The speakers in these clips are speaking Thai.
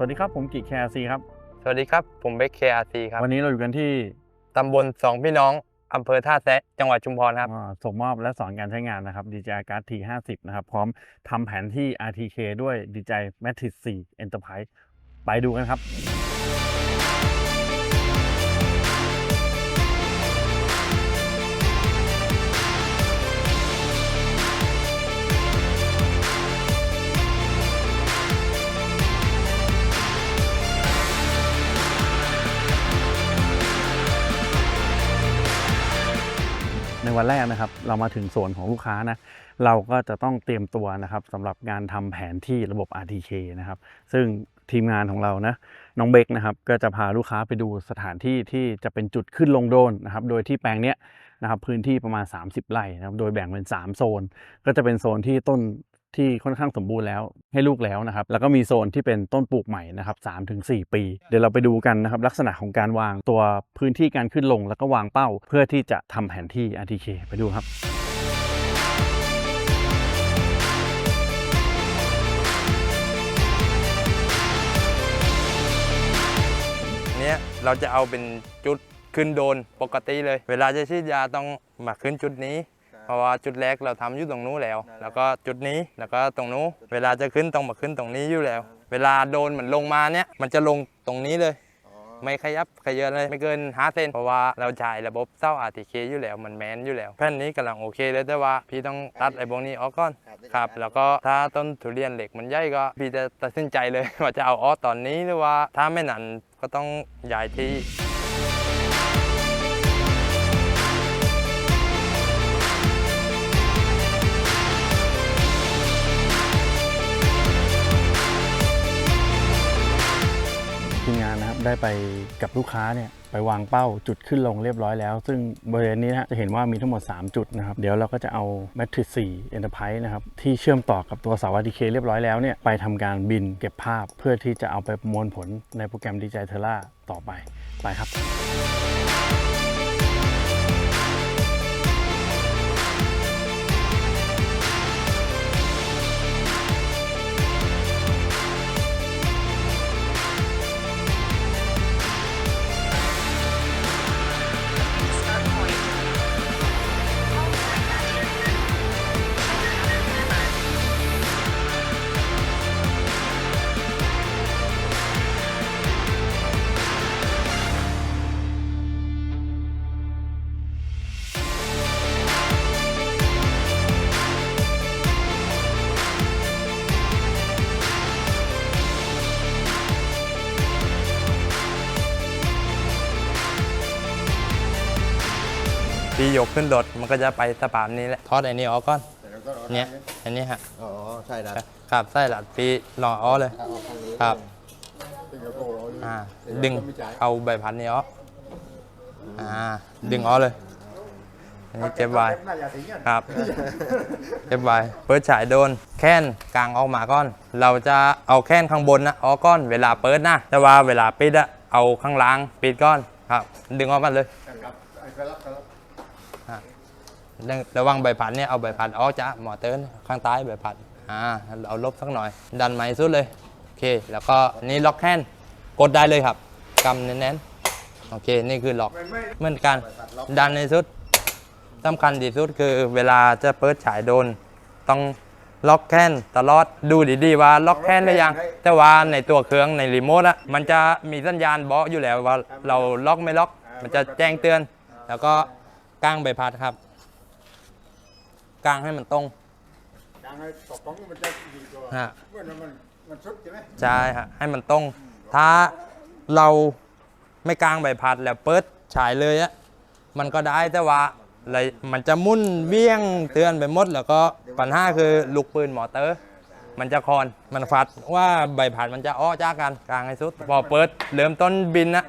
วัสดีครับ ผมกิจแคร์ซีครับ สวัสดีครับ ผมเบคเคอาซีครับ วันนี้เราอยู่กันที่ตำบลสองพี่น้องอำเภอท่าแซะจังหวัดชุมพรครับอ่าส่งมอบและสอนการใช้งานนะครับ DJI Card T50 นะครับ พร้อมทำแผนที่ RTK ด้วย DJI Matrix 4 Enterprise ไปดูกันครับ วันแรกนะครับ เรามาถึงโซนของลูกค้านะเราก็จะต้องเตรียมตัวนะครับสำหรับการทำแผนที่ระบบ RTK นะครับ ซึ่งทีมงานของเรานะน้องเบกนะครับก็จะพาลูกค้าไปดูสถานที่ที่จะเป็นจุดขึ้นลงโดรนนะครับ โดยที่แปลงเนี้ยนะครับพื้นที่ประมาณ 30 ไร่นะครับ โดยแบ่งเป็น 3 โซน ก็จะเป็นโซนที่ต้น ที่ค่อนข้างสมบูรณ์แล้วให้ลูกแล้วนะครับ แล้วก็มีโซนที่เป็นต้นปลูกใหม่นะครับ3-4ปี เดี๋ยวเราไปดูกันนะครับลักษณะของการวางตัวพื้นที่การขึ้นลง แล้วก็วางเป้า เพื่อที่จะทำแผนที่ RTK ไปดูครับเนี้ยเราจะเอาเป็นจุดขึ้นโดนปกติเลย เวลาจะฉีดยาต้องมาขึ้นจุดนี้ ราะว่าจุดแรกเราทำอยู่ตรงนู้นแล้ว แล้วก็จุดนี้แล้วก็ตรงนู้นเวลาจะขึ้นต้องมาขึ้นตรงนี้อยู่แล้ว เวลาโดนเหมือนลงมาเนี้ยมันจะลงตรงนี้เลยไม่ขยับขยือนเลยไม่เกิน5เซนเพราะว่าเราใช้ระบบเส้า RTK อยู่แล้วมันแมนอยู่แล้ว แผ่นนี้กำลังโอเคเลยแต่ว่าพี่ต้องตัดไอ้พวกนี้ออกก่อนครับ แล้วก็ถ้าต้นทุเรียนเหล็กมันใหญ่ก็ พี่จะตัดสินใจเลยว่าจะเอาออกตอนนี้หรือว่าถ้าไม่นั้นก็ต้องย้ายที่ ได้ไปกับลูกค้าเนี่ยไปวางเป้าจุดขึ้นลงเรียบร้อยแล้ว ซึ่งบริเวณนี้นะจะเห็นว่ามีทั้งหมด 3 จุดนะครับ เดี๋ยวเราก็จะเอา Matrix 4 Enterprise นะครับ ที่เชื่อมต่อกับตัวเสา RTK เรียบร้อยแล้วเนี่ย ไปทำการบินเก็บภาพเพื่อที่จะเอาไปประมวลผลในโปรแกรม DJI Terra ต่อไป ไปครับ ยกขึ้นรถมันก็จะไปสปามนี้แหละทอดไอ้นี่ออกก่อนเนี้ยอันนี้ฮะอ๋อใช่ครับครับไส้หลัดพี่ลองเออกเลยเอาออกทางนี้ครับเป็นกระโปรงอ่าดึงเอาใบพัดนี้ออกอ่าดึงออกเลยอันนี้เจ็บไว้ครับเจ็บไว้เปิดฉายโดน แค้นกลางออกมาก่อน เราจะเอาแค้นข้างบนนะออกก้อน เวลาเปิดนะแต่ว่าเวลาปิดอะเอาข้างล่างปิดก้อนครับ ดึงออกมาเลยครับไอ้กระลับกระลับ ระวังใบพัดเนี่ยเอาใบพัดออกจ้ะหมอเติร์นข้างใต้ใบพัดอ่าเอาลบสักหน่อย ดันไหมสุดเลยโอเค แล้วก็นี่ล็อกแฮนด์กดได้เลยครับกำแน่นๆโอเคนี่คือล็อกเหมือนกันดันในสุดสำคัญที่สุดคือเวลาจะเปิดฉายโดน ต้องล็อกแค้นตลอดดูดีๆว่าล็อกแค้นได้ยัง แต่ว่าในตัวเครื่องในรีโมทอะมันจะมีสัญญาณบอกอยู่แล้วว่าเราล็อกไม่ล็อก มันจะแจ้งเตือน แล้วก็ก้างใบพัดครับ กลางให้มันตรงดังไอ้ตบป้องมันจะดีกว่าฮะเมื่อนั้นมันมันสุดใช่ไหมใช่ฮะให้มันตรงถ้าเราไม่กลางใบพัดแล้วเปิดฉายเลยอะมันก็ได้แต่ว่าอะไรมันจะมุ่นเบี้ยงเตือนไปหมด แล้วก็ปัญหาคือลูกปืนมอเตอร์ มันจะคอนมันฟัดว่าใบพัดมันจะอ้อจากกันกลางให้สุด พอเปิดเริ่มต้นบินนะ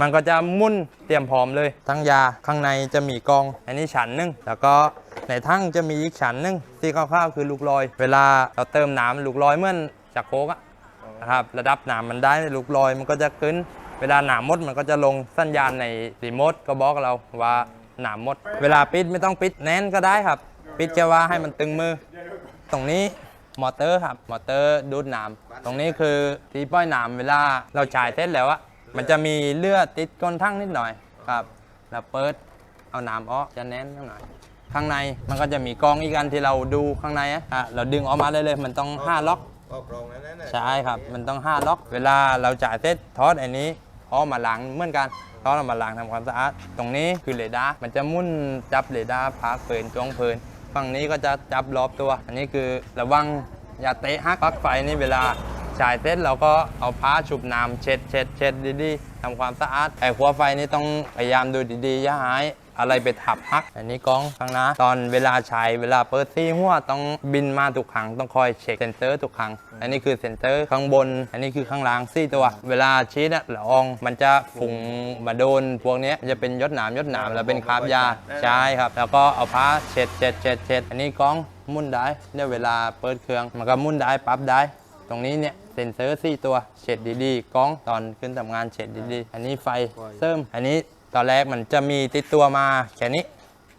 มันก็จะมุ่นเตรียมพร้อมเลย ทั้งยาข้างในจะมีกอง อันนี้ฉันหนึงแล้วก็ ในทั้งจะมีอีกฉันหนึงที่คร่าวๆคือลูกลอย เวลาเราเติมน้ำลูกลอยเมื่อจากโคกะนะครับระดับน้ำมันได้ลูกลอยมันก็จะขึ้น เวลาหนามมดมันก็จะลงสัญญาณในรีโมทก็บอกเราว่าหนามมด เวลาปิดไม่ต้องปิดแน่นก็ได้ครับ ปิดแค่ว่าให้มันตึงมือ ตรงนี้มอเตอร์ครับมอเตอร์ดูดน้ำตรงนี้คือที่ป้อยน้ำเวลาเราจ่ายเสร็จแล้วอะมันจะมีเลือดติดก้นทั้งนิดหน่อยครับ แล้วเปิดเอาน้ำออกจะแน่นหน่อย ข้างในมันก็จะมีกรองอีกอันที่เราดูข้างในอะอะเราดึงออกมาได้เลยมันต้องห้าล็อกออกรองนั้นน่ะใช่ครับ มันต้องห้าล็อก เวลาเราจ่ายเสร็จทอดอันนี้เอามาล้างเหมือนกันทอดเอามาล้างทำความสะอาด ตรงนี้คือเรดาร์ มันจะมุ่นจับเรดาร์พาเพลินจ้วงเพลินฝั่งนี้ก็จะจับรอบตัว อันนี้คือระวังอย่าเตะฮักปลั๊กไฟนี่เวลาจ่ายเสร็จเราก็เอาผ้าชุบน้ำเช็ดเช็ดเช็ดดีๆทำความสะอาดไอ้หัวไฟนี่ต้องพยายามดูดีๆอย่าหาย อะไรไปทับฮัก อันนี้กล้องข้างหน้าตอนเวลาใช้เวลาเปิดซี่หัวต้องบินมาทุกครั้งต้องคอยเช็คเซนเซอร์ทุกครั้ง อันนี้คือเซนเซอร์ข้างบน อันนี้คือข้างล่างซี่ตัว เวลาชีดอะละอองมันจะฝุ่งมาโดนพวกนี้จะเป็นยศหนามยศหนามแล้วเป็นคราบยาใช่ครับ แล้วก็เอาผ้าเช็ดเช็ดเช็ดเช็ดอันนี้กล้องมุนได้เนี่ยเวลาเปิดเครื่องมันก็มุนได้ปรับได้ ตรงนี้เนี่ยเซนเซอร์สี่ตัวเช็ดดีๆกล้องตอนขึ้นทำงานเช็ดดีๆ อันนี้ไฟเสริม อันนี้ ตอนแรกมันจะมีติดตัวมาแค่นี้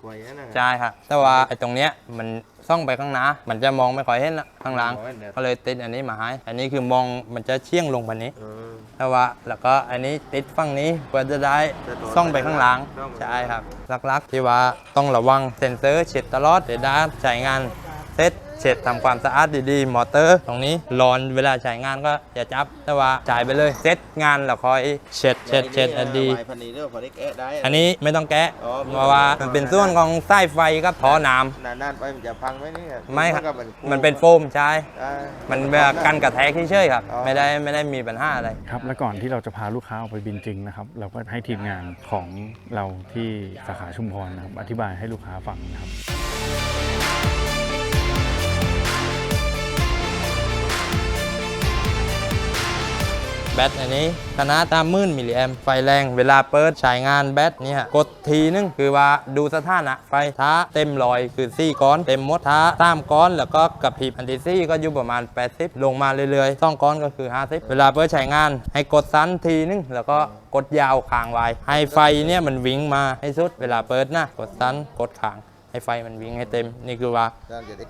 กวยนั่นน่ะใช่ครับแต่ว่าไอ้ตรงเนี้ยมันซ่องไปข้างหน้า มันจะมองไม่ค่อยเห็นละข้างหล่างมองไม่เห็นเนี่ยก็เลยติดอันนี้มาให้ อันนี้คือมองมันจะเชี่ยงลงแบบนี้เออแต่ว่าแล้วก็อันนี้ติดฝั่งนี้เพื่อจะได้จะโดนซ่องไปข้างหล่างซ่องไป ใช่ครับหลักๆที่ว่าต้องระวังเซ็นเซอร์เช็ดตลอดเดี๋ยวด้านใช้งานเซ็ต เช็ดทำความสะอาดดีๆ มอเตอร์ ตรงนี้ร้อนเวลาใช้งานก็อย่าจับ แต่ว่าจ่ายไปเลยเซ็ตงานแล้วคอยเช็ดเช็ดเช็ดอันดีไว้พันนี้เด้อพันนี้แกะได้อันนี้ไม่ต้องแกะอ๋อเพราะว่ามันเป็นส่วนของสายไฟกับท่อน้ำนานๆไปมันจะพังไหมเนี่ยไม่ครับก็มันเป็นโฟมใช่อ่ามันแบบกันกระแทกเฉยๆครับอ๋อไม่ได้ไม่ได้มีปัญหาอะไรครับ และก่อนที่เราจะพาลูกค้าออกไปบินจริงนะครับ เราก็ให้ทีมงานของเราที่สาขาชุมพรนะครับอธิบายให้ลูกค้าฟังนะครับ แบตอันนี้ ขนาดตามมื่นมิลลิแอมไฟแรงเวลาเปิดใช้งานแบตเนี่ยกดทีนึงคือว่าดูสถานะไฟถ้าเต็มรอยคือซี่ก้อนเต็มมดถ้าตามก้อนแล้วก็กระพริบอันที่ซี่ก็อยู่ประมาณ 80 ลงมาเรื่อยๆซ่องก้อนก็คือ 50 เวลาเปิดใช้งาน ให้กดสั้นทีนึงแล้วก็กดยาวค้างไว้ให้ไฟเนี่ยมันวิ่งมาให้สุดเวลาเปิดนะกดสั้นกดค้าง ให้ไฟมันวิ่งให้เต็ม นี่คือว่า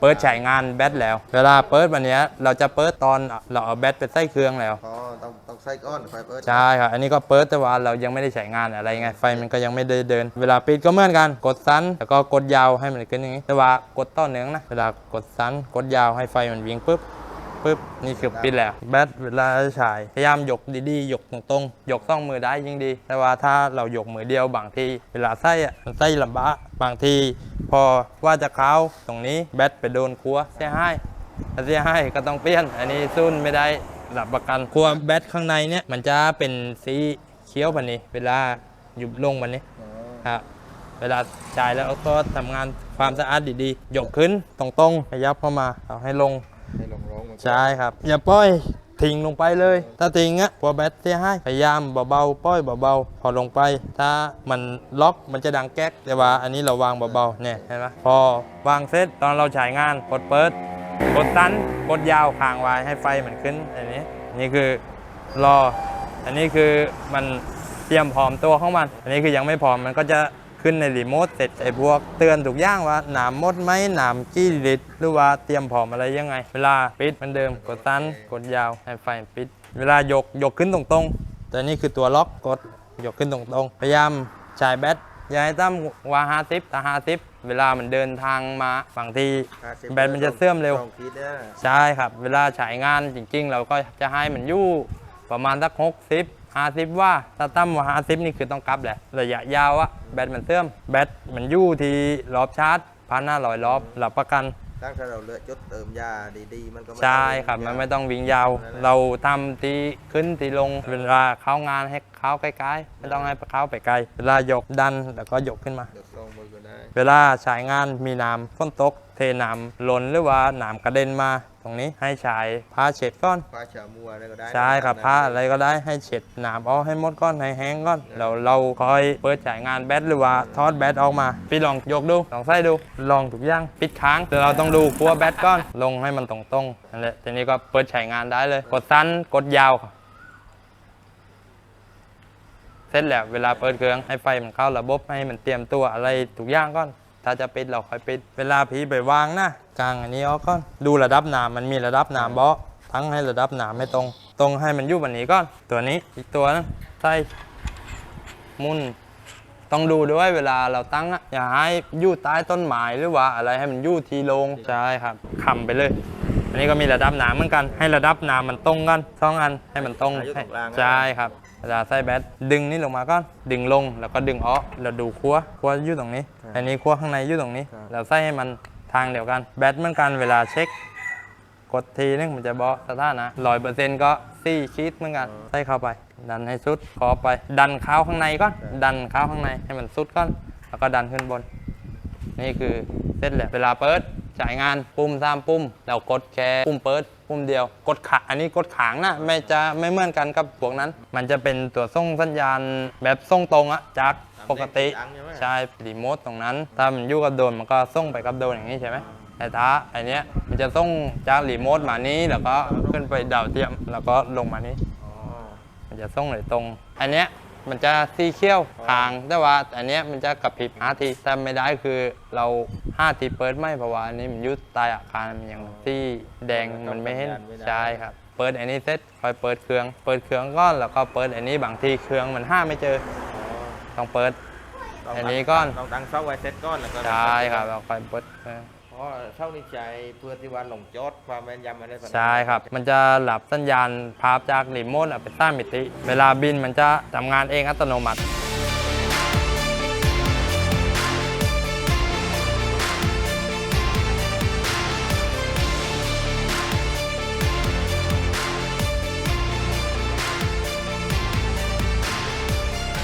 เปิดใช้งานแบตแล้ว เวลาเปิดวันเนี้ยเราจะเปิดตอนเราเอาแบตไปใส่เครื่องแล้วอ๋อต้องต้องใส่ก้อนไฟเปิดใช่ครับอันนี้ก็เปิดแต่ว่าเรายังไม่ได้ใช้งานอะไรไงไฟมันก็ยังไม่ได้เดิน เวลาปิดก็เหมือนกันกดสั้นแล้วก็กดยาวให้มันขึ้นอย่างนี้แต่ว่ากดต่อเนื่องนะเวลากดสั้นกดยาวให้ไฟมันวิ่งปุ๊บ ปุ๊บนี่คือปิดแล้ว แบตเวลาใช้พยายามยกดีๆยกตรงๆยกต้องมือได้ยิ่งดี แต่ว่าถ้าเรายกมือเดียวบางที เวลาใส่อะมันใส่ลำบากบางที พอว่าจะเข้าตรงนี้แบตไปโดนครัวเสียหายถ้าเสียหายก็ต้องเปลี่ยน อันนี้ซุนไม่ได้รับประกันครัวแบตข้างในเนี่ยมันจะเป็นสีเขียวแบบนี้ เวลาอยู่ลงแบบนี้ครับเวลาจ่ายแล้วก็ทำงานความสะอาดดีๆ ยกขึ้นตรงๆขยับเข้ามาเอาให้ลง ให้ลงลงมันใช่ครับ อย่าปล่อยทิ้งลงไปเลย ถ้าทิ้งอะกลัวแบตเสียหายพยายามเบาๆปล่อยเบาๆพอลงไป ถ้ามันล็อกมันจะดังแก๊กแต่ว่าอันนี้เราวางเบาๆเนี่ยเห็นไหมพอวางเสร็จตอนเราฉายงานกดเปิดกดตันกดยาวค้างไว้ให้ไฟมันขึ้นอันนี้นี่คือรอ อันนี้คือมันเตรียมพร้อมตัวของมัน อันนี้คือยังไม่พร้อมมันก็จะ ขึ้นในรีโมทเสร็จไอ้พวกเตือนทุกอย่างว่าหนามมดไหมหนามกี้ลิตรหรือว่าเตรียมพร้อมอะไรยังไง เวลาปิดเหมันเดิมกดตันกดยาวให้ไฟปิด เวลายกยกขึ้นตรงๆแต่นี่คือตัวล็อกกดยกขึ้นตรงๆพยายามจ่ายแบตอย่าให้ตั้มวาฮาซิปแต่ฮาซิปเวลามันเดินทางมาบางทีแบตมันจะเสื่อมเร็วใช่ครับ เวลาฉายงานจริงๆ เราก็จะให้มันยู่ประมาณสักหกสิบ ห้าสิบว่าถ้าตั้มว่าห้าสิบนี่คือต้องกลับแหละ ระยะยาวอะแบตมันเสื่อม แบตมันอยู่ที่รอบชาร์จพันห้าร้อยรอบหลับประกันตั้งถ้าเราเลือกจุดเติมยาดีๆ มันก็ไม่ใช่ต้องครับยามันไม่ต้องวิ่งยาว เราทำทีขึ้นทีลงเวลาเข้างานให้เข้าใกล้ๆ ไม่ต้องให้เข้าไปไกล เวลายกดันแล้วก็ยกขึ้นมา เดี๋ยวลองมือก็ได้เวลาฉายงานมีน้ำฝนตก เทน้ำหล่นหรือว่าน้ำกระเด็นมา ตรงนี้ให้ฉายผ้าเช็ดก้อนผ้าฉามัวอะไรก็ได้ใช่ครับผ้าอะไรก็ได้ให้เช็ดน้ำออกให้หมดก้อนให้แห้งก้อนเราเราคอยเปิดจ่ายงานแบตหรือว่าทอดแบตออกมาพี่ลองยกดูลองใส่ดูลองทุกอย่างปิดค้างแต่เราต้องดูครัวแบตก้อนลงให้มันตรงๆนั่นแหละทีนี้ก็เปิดใช้งานได้เลย กดสั้นกดยาวครับ เสร็จแล้วเวลาเปิดเครื่องให้ไฟมันเข้าระบบให้มันเตรียมตัวอะไรทุกอย่างก่อนถ้าจะปิดเราค่อยปิด เวลาผีไปวางนะกลางอันนี้ออกก่อนดูระดับน้ำมันมีระดับน้ำเบาะตั้งให้ระดับน้ำไม่ตรง ตรงให้มันอยู่แบบนี้ก่อนตัวนี้อีกตัวนึงใส่หมุนต้องดูด้วยเวลาเราตั้งอะอย่าให้อยู่ใต้ต้นไม้หรือว่าอะไรให้มันอยู่ที่โลงใช่ครับคำไปเลย อันนี้ก็มีระดับน้ำเหมือนกัน ให้ระดับน้ำมันตรงกันสองอันให้มันตรงอยู่ตรงกลางใช่ครับ เวลาใส่แบตดึงนี่ลงมาก่อนดึงลงแล้วก็ดึงออกเราดูขั้วขั้วอยู่ตรงนี้ อันนี้ขั้วข้างในอยู่ตรงนี้ เราใส่ให้มันทางเดียวกัน แบตเหมือนกันเวลาเช็ค กดทีนึงมันจะบอกสถานะร้อยเปอร์เซ็นต์ก็ซี่ชีตเหมือนกันใส่เข้าไป ดันให้สุดขอไป ดันเข้าข้างในก่อนดันเข้าข้างในให้มันสุดก่อนแล้วก็ดันขึ้นบน นี่คือเสร็จแล้วเวลาเปิด จ่ายงานปุ่มสามปุ่มแล้วกดแค่ปุ่มเปิดปุ่มเดียว กดขาอันนี้กดขางนะไม่จะไม่เหมือนกันกับพวกนั้น มันจะเป็นตัวส่งสัญญาณแบบส่งตรงอะจากปกติตามเลขตามใช่ไหมใช่รีโมทตรงนั้น ถ้ามันอยู่กับโดรนมันก็ส่งไปกับโดรนอย่างนี้ใช่ไหมแต่ถ้าไอเนี้ยมันจะส่งจากรีโมทมานี้แล้วก็ขึ้นไปดาวเทียมแล้วก็ลงมานี้อ๋อมันจะส่งเลยตรง อันเนี้ย มันจะสีเขียวทาง แต่ว่าอันเนี้ยมันจะกระพริบห้าทีแต่ไม่ได้คือเราห้าทีเปิดไม่เพราะว่าอันนี้มันอยุดใต้อาคารมันยังที่แดงมันไม่เห็นใช่ครับ เปิดอันนี้เสร็จคอยเปิดเครื่อง เปิดเครื่องก่อนแล้วก็เปิดอันนี้บางทีเครื่องมันห้าไม่เจอต้องเปิดต้งอันนี้ก่อน ต้องตั้งเสาไว้เซ็ตก้อนแล้วก็ใช่ครับเราคอยเปิดเออเพราะเท่านี้ใจเพื่อที่ว่าหลงจอดความแม่นยำอะไรแบบนั้นใช่ครับ มันจะหลับสัญญาณภาพจากรีโมทอะไปสร้างมิติ เวลาบินมันจะทำงานเองอัตโนมัติ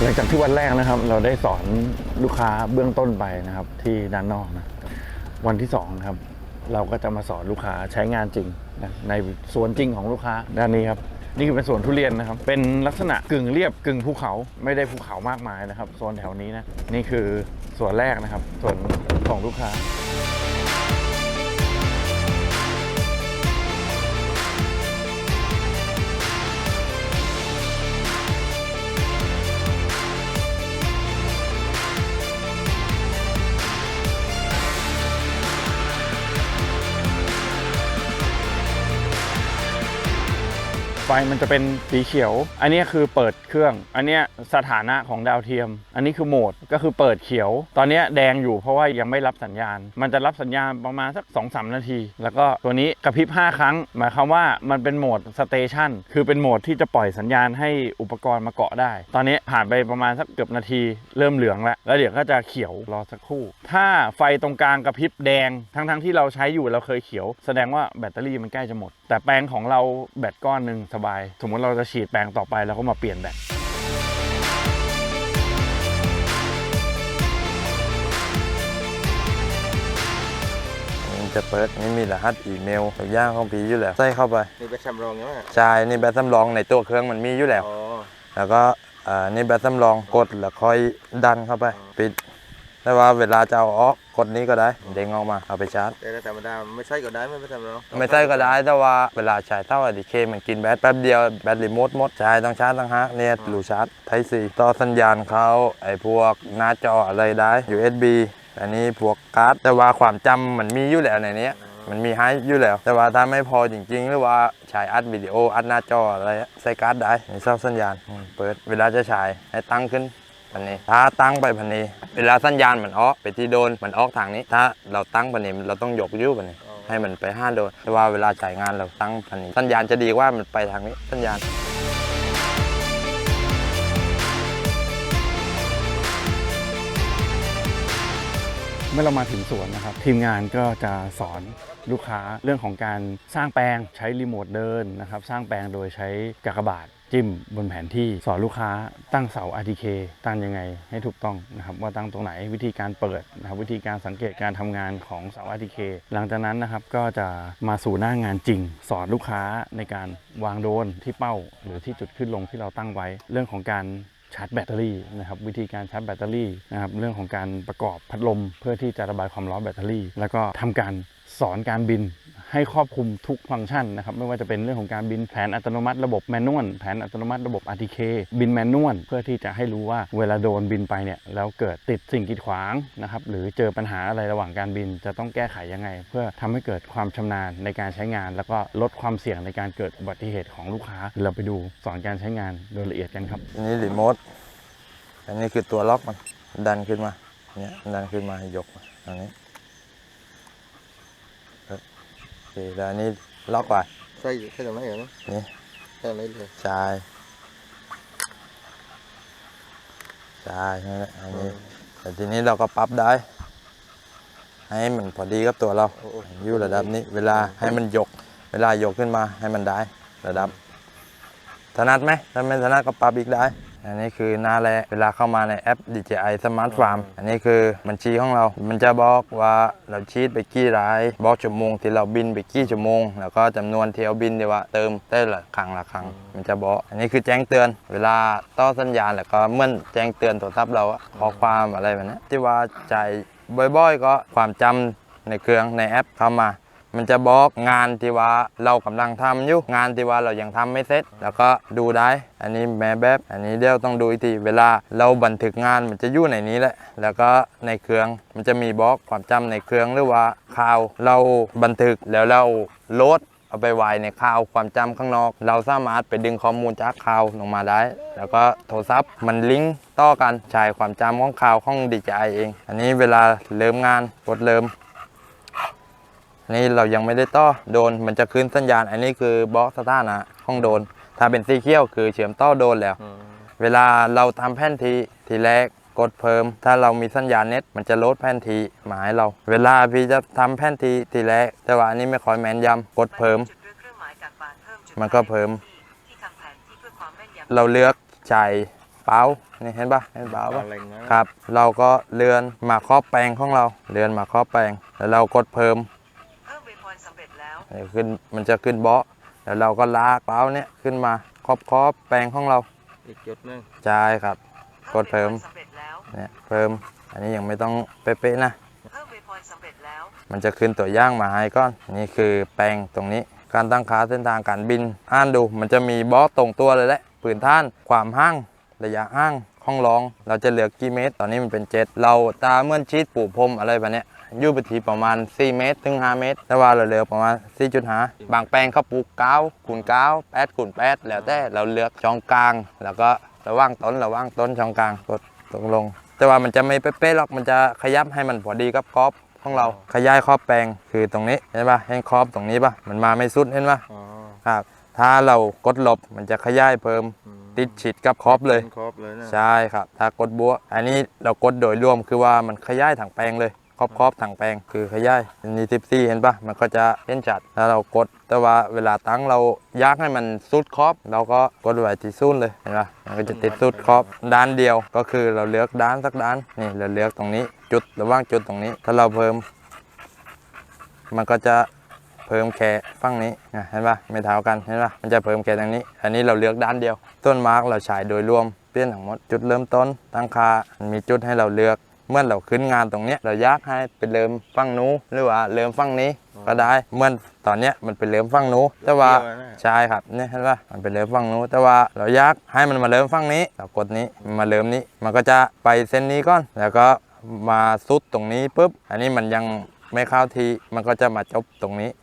หลังจากที่วันแรกนะครับ เราได้สอนลูกค้าเบื้องต้นไปนะครับที่ด้านนอกนะ วันที่สองครับเราก็จะมาสอนลูกค้าใช้งานจริงนะในสวนจริงของลูกค้าด้านนี้ครับ นี่คือเป็นสวนทุเรียนนะครับ เป็นลักษณะกึ่งเรียบกึ่งภูเขาไม่ได้ภูเขามากมายนะครับโซนแถวนี้นะนี่คือสวนแรกนะครับสวนของลูกค้า ไฟมันจะเป็นสีเขียว อันนี้คือเปิดเครื่อง อันนี้สถานะของดาวเทียม อันนี้คือโหมดก็คือเปิดเขียว ตอนนี้แดงอยู่เพราะว่ายังไม่รับสัญญาณ มันจะรับสัญญาณประมาณสัก2อสนาที แล้วก็ตัวนี้กระพริบ 5 ครั้ง หมายความว่ามันเป็นโหมดสเตชันคือเป็นโหมดที่จะปล่อยสัญญาณให้อุปกรณ์มาเกาะได้ ตอนนี้ผ่านไปประมาณสักเกือบนาที เริ่มเหลืองแล้ว แล้วเดี๋ยวก็จะเขียวรอสักครู่ ถ้าไฟตรงกลางกระพริบแดง ทั้งๆที่เราใช้อยู่เราเคยเขียว แสดงว่าแบตเตอรี่มันใกล้จะหมด แต่แปลงของเราแบตก้อนหนึ่งสบาย สมมติเราจะฉีดแปลงต่อไปเราก็มาเปลี่ยนแบตมันจะเปิดไม่มีรหัสอีเมลแบบย่างของผีอยู่แล้วใส่เข้าไปนี่เป็นชำรองใช่ไหมใช่นี่แบตสำรองในตัวเครื่องมันมีอยู่แล้วอ๋อแล้วก็อ่านี่แบตสำรองกดแล้วค่อยดันเข้าไป ปิด แต่ว่าเวลาจะเอาออกกดนี้ก็ได้เด้งออกมาเอาไปชาร์จแต่ถ้าธรรมดาไม่ใช่ก็ได้ไม่เป็นชำรองไม่ใช่ก็ได้แต่ว่าเวลาใช้เท่าอดีเคมันกินแบตแป๊บเดียวแบตรีโมทหมดใช่ต้องชาร์จตั้งฮักเนี่ยรูชาร์จไทซีต่อสัญญาณเขาไอ้พวกหน้าจออะไรได้ USB อันนี้พวกการ์ดแต่ว่าความจำมันมีอยู่แล้วในเนี้ยมันมีให้อยู่แล้ว แต่ว่าถ้าไม่พอจริงๆ หรือว่าใช้อัดวิดีโออัดหน้าจออะไรอะใส่การ์ดได้ในเสาสัญญาณอืมเปิดเวลาจะฉายให้ตั้งขึ้น พันนี้ถ้าตั้งไปพันนี้ เวลาสัญญาณมันออกไปที่โดนมันออกทางนี้ ถ้าเราตั้งพันนี้เราต้องยกยิ้วพันนี้ ให้มันไปห้าโดนแต่ว่าเวลาจ่ายงานเราตั้งพันนี้ สัญญาณจะดีกว่ามันไปทางนี้สัญญาณเมื่อเรามาถึงสวนนะครับ ทีมงานก็จะสอนลูกค้าเรื่องของการสร้างแปลงใช้รีโมทเดินนะครับ สร้างแปลงโดยใช้กากบาท จิ้มบนแผนที่สอนลูกค้าตั้งเสา RTK ตั้งยังไงให้ถูกต้องนะครับว่าตั้งตรงไหนวิธีการเปิดนะครับวิธีการสังเกตการทำงานของเสา RTK หลังจากนั้นนะครับก็จะมาสู่หน้างานจริง สอนลูกค้าในการวางโดนที่เป้า หรือที่จุดขึ้นลงที่เราตั้งไว้เรื่องของการชาร์จแบตเตอรี่นะครับวิธีการชาร์จแบตเตอรี่นะครับเรื่องของการประกอบพัดลม เพื่อที่จะระบายความร้อนแบตเตอรี่ แล้วก็ทำการ สอนการบินให้ครอบคลุมทุกฟังก์ชันนะครับไม่ว่าจะเป็นเรื่องของการบินแผนอัตโนมัติระบบแมนนวลแผนอัตโนมัติระบบ RTK บินแมนนวลเพื่อที่จะให้รู้ว่าเวลาโดนบินไปเนี่ยแล้วเกิดติดสิ่งกีดขวางนะครับหรือเจอปัญหาอะไรระหว่างการบิน จะต้องแก้ไขยังไง เพื่อทำให้เกิดความชำนาญในการใช้งาน แล้วก็ลดความเสี่ยงในการเกิดอุบัติเหตุของลูกค้า เราไปดูสอนการใช้งานโดยละเอียดกันครับอันนี้รีโมทอันนี้คือตัวล็อกมันดันขึ้นมาเนี่ยดันขึ้นมายกมาอันนี้โอ เคแล้วอันนี้ล็อกไว้ใช่ใช่ตรงไหนเหรอนี่ใช่อะไรเลยใช่ใช่นั่นแหละอันนี้แต่ทีนี้เราก็ปรับได้ ให้มันพอดีกับตัวเราอยู่ระดับนี้ เวลาให้มันยก เวลายกขึ้นมาให้มันได้ ระดับถนัดไหมถ้าไม่ถนัดก็ปรับอีกได้ อันนี้คือหน้าแรกเวลาเข้ามาในแอป DJI Smart Farm อันนี้คือบัญชีของเรา มันจะบอกว่าเราชีดไปกี่รายบอกชั่วโมงที่เราบินไปกี่ชั่วโมง แล้วก็จำนวนเที่ยวบินที่ว่าเติมได้ละครั้งละครั้ง มันจะบอก อันนี้คือแจ้งเตือน เวลาต่อสัญญาณแล้วก็เหมื่อนแจ้งเตือนโทรศัพท์เราอะข้อความอะไรแบบนี้ที่ว่าใจายบ่อยๆ ก็ความจำในเครื่องในแอปเข้ามา มันจะบอกงานที่ว่าเรากำลังทำอยู่งานที่ว่าเรายังทำไม่เสร็จ แล้วก็ดูได้ อันนี้แม่แบบอันนี้เดี๋ยวต้องดูอีกทีเวลาเราบันทึกงานมันจะอยู่ในนี้แหละ แล้วก็ในเครื่องมันจะมีบล็อกความจำในเครื่องหรือว่าข่าวเราบันทึกแล้วเราโหลดเอาไปไว้ในข่าวความจำข้างนอก เราสามารถไปดึงข้อมูลจากข่าวลงมาได้ แล้วก็โทรศัพท์มันลิงก์ต่อกันใช้ความจำของข่าวของดีจเอง อันนี้เวลาเริ่มงานกดเริ่ม นนี้เรายังไม่ได้ต่อโดนมันจะขึ้นสัญญาณ อันนี้คือบล็อกสถานะของโดน ถ้าเป็นสีเขียวคือเชื่อมต่อโดนแล้ว เวลาเราทำแผนที่ทีแรกกดเพิ่ม ถ้าเรามีสัญญาณเน็ตมันจะโหลดแผนที่มาให้เรา เวลาพี่จะทำแผนที่ทีแรก แต่ว่าอันนี้ไม่ค่อยแม่นยำกดเพิ่มจุดด้วยเครื่องหมายกากบาทเพิ่มจุดมันก็เพิ่มที่ทำแผนที่เพื่อความแม่นยำเราเลือกใจายเป้านี่เห็นปะเห็นเป้าปะอะไรเงี้ยครับ เราก็เลื่อนมาครอบแปลงของเรา เลื่อนมาครอบแปลง แล้วเรากดเพิ่ม ขึ้นมันจะขึ้นเบาะแล้วเราก็ลากเป้าเนี่ยขึ้นมาครอบครอบแปลงของเราอีกจุดหนึงใช่ครับ กดเพิ่มวพอยต์สำเร็จแล้วเนี่ยเพิ่ม อันนี้ยังไม่ต้องเป๊ะๆนะเพิ่มเวพอยต์สำเร็จแล้วมันจะขึ้นตัวอย่างมาให้ก่อน นี่คือแปลงตรงนี้การตั้งค่าเส้นทางการบิน อ่านดูมันจะมีบล็อกตรงตัวเลยแหละปืนท่าน ความห้างระยะห้างห้องรอง เราจะเหลือกี่เมตร ตอนนี้มันเป็นเจ็ดเราตาเมื่อนชีดปูพรมอะไรแบบเนี้ย อยู่ไปทีประมาณ 4 เมตรถึง 5 เมตร แต่ว่าเราเหลือประมาณ 4.5 บางแปลงเขาปลูก9คูณ9 8คูณ8แล้วแต่เราเลือกช่องกลาง แล้วก็ระหว่างต้นระหว่างต้นช่องกลางกดตรงลง แต่ว่ามันจะไม่เป๊ะๆหรอกมันจะขยับให้มันพอดีกับกรอบของเราขยายครอบแปลงคือตรงนี้เห็นปะเห็นครอบตรงนี้ปะมันมาไม่สุดเห็นปะอ๋อครับถ้าเรากดลบมันจะขยายเพิ่มติดฉิดกับครอบเลยครบเลยนะใช่ครับ ถ้ากดบัว อันนี้เรากดโดยรวมคือว่ามันขยายถังแปลงเลย ครอบครอบถังแปลงคือขยายอันนี้ทิปซี่เห็นปะมันก็จะเห็นจัดแล้วเรากด แต่ว่าเวลาตั้งเรายากให้มันสุดครอบ เราก็กดไว้ที่ศูนย์เลยเห็นปะมันก็จะติดสุดครอบ ด้านเดียวก็คือเราเลือกด้านสักด้านนี่เราเลือกตรงนี้จุดระหว่างจุดตรงนี้ ถ้าเราเพิ่ม มันก็จะเพิ่มแค่ฝั่งนี้นะเห็นปะไม่เท่ากันเห็นปะมันจะเพิ่มแค่ตรงนี้ อันนี้เราเลือกด้านเดียว ต้นมาร์กเราฉายโดยรวมเปลี่ยนทั้งหมดจุดเริ่มต้นตั้งค่ามันมีจุดให้เราเลือก เมื่อเราขึ้นงานตรงเนี้ยเราอยากให้เป็นเริ่มฝั่งนู้นหรือว่าเริ่มฝั่งนี้ก็ได้เหมื่อนตอนเนี้ยมันเป็นเริ่มฝั่งนู้นแต่ว่าเกี่ยวนะใช่ครับเนี่ยเห็นปะมันเป็นเริ่มฝั่งนู้นแต่ว่าเราอยากให้มันมาเริ่มฝั่งนี้เรากดนี้มันมาเริ่มนี้ มันก็จะไปเส้นนี้ก่อน แล้วก็มาสุดตรงนี้ปุ๊บอันนี้มันยังไม่เข้าทีมันก็จะมาจบตรงนี้อ๋อ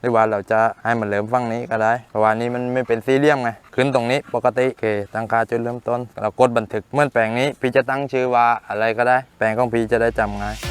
หรือว่าเราจะให้มันเริ่มฝั่งนี้ก็ได้เพราะว่านี้มันไม่เป็นสี่เหลี่ยมไงขึ้นตรงนี้ปกติโอเคตั้งค่าจุดเริ่มต้น เรากดบันทึกเมื่อแปลงนี้พี่จะตั้งชื่อว่าอะไรก็ได้ แปลงของพี่จะได้จำง่าย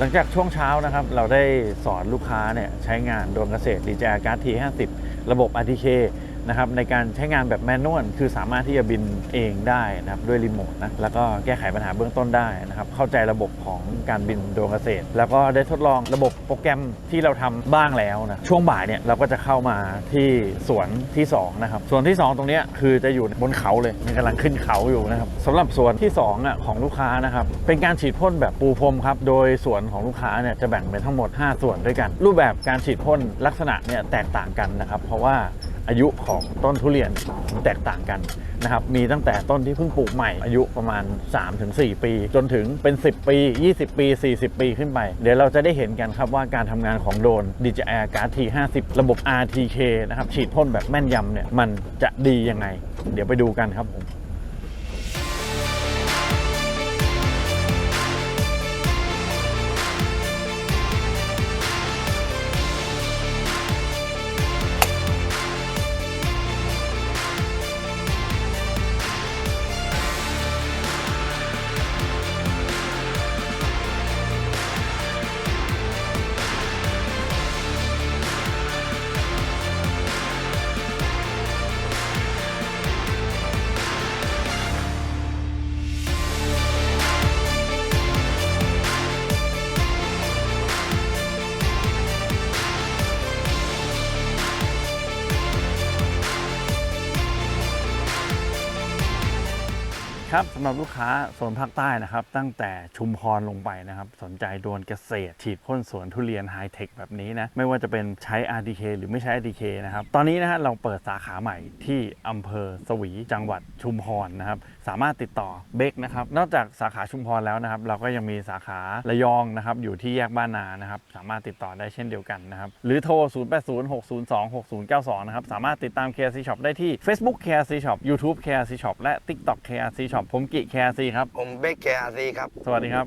หลังจากช่วงเช้านะครับ เราได้สอนลูกค้าเนี่ยใช้งานโดรนเกษตร DJI Guard T50 ระบบ RTK นะครับในการใช้งานแบบแมนนวลคือสามารถที่จะบินเองได้นะครับด้วยรีโมทนะแล้วก็แก้ไขปัญหาเบื้องต้นได้นะครับเข้าใจระบบของการบินโดรนเกษตร แล้วก็ได้ทดลองระบบโปรแกรมที่เราทำบ้างแล้วนะช่วงบ่ายเนี่ยเราก็จะเข้ามาที่สวนที่สองนะครับสวนที่สองตรงนี้คือจะอยู่บนเขาเลยมันกำลังขึ้นเขาอยู่นะครับสำหรับสวนที่สองอะของลูกค้านะครับเป็นการฉีดพ่นแบบปูพรมครับโดยสวนของลูกค้าเนี่ยจะแบ่งเป็นทั้งหมด 5 ส่วนด้วยกัน รูปแบบการฉีดพ่นลักษณะเนี่ยแตกต่างกันนะครับเพราะว่า อายุของต้นทุเรียนแตกต่างกันนะครับ มีตั้งแต่ต้นที่เพิ่งปลูกใหม่อายุประมาณ 3-4 ปี จนถึงเป็น 10 ปี 20 ปี 40 ปีขึ้นไป เดี๋ยวเราจะได้เห็นกันครับว่าการทำงานของโดรน DJI Guard T50 ระบบ RTK นะครับ ฉีดพ่นแบบแม่นยำเนี่ย มันจะดียังไง เดี๋ยวไปดูกันครับผม ครับสำหรับลูกค้าโซนภาคใต้นะครับ ตั้งแต่ชุมพรลงไปนะครับ สนใจโดนเกษตร ฉีดพ่นสวนทุเรียนไฮเทคแบบนี้นะ ไม่ว่าจะเป็นใช้ RDK หรือไม่ใช้ RDK นะครับ ตอนนี้นะฮะเราเปิดสาขาใหม่ที่อำเภอสวีจังหวัดชุมพรนะครับ สามารถติดต่อเบคนะครับ นอกจากสาขาชุมพรแล้วนะครับ เราก็ยังมีสาขาระยองนะครับ อยู่ที่แยกบ้านนานะครับ สามารถติดต่อได้เช่นเดียวกันนะครับ หรือโทร 0806026092 นะครับ สามารถติดตาม KRC Shop ได้ที่ Facebook KRC Shop YouTube KRC Shop และ TikTok KRC Shop ผมกิ KRC ครับ ผมเบคแคร์ซีครับ สวัสดีครับ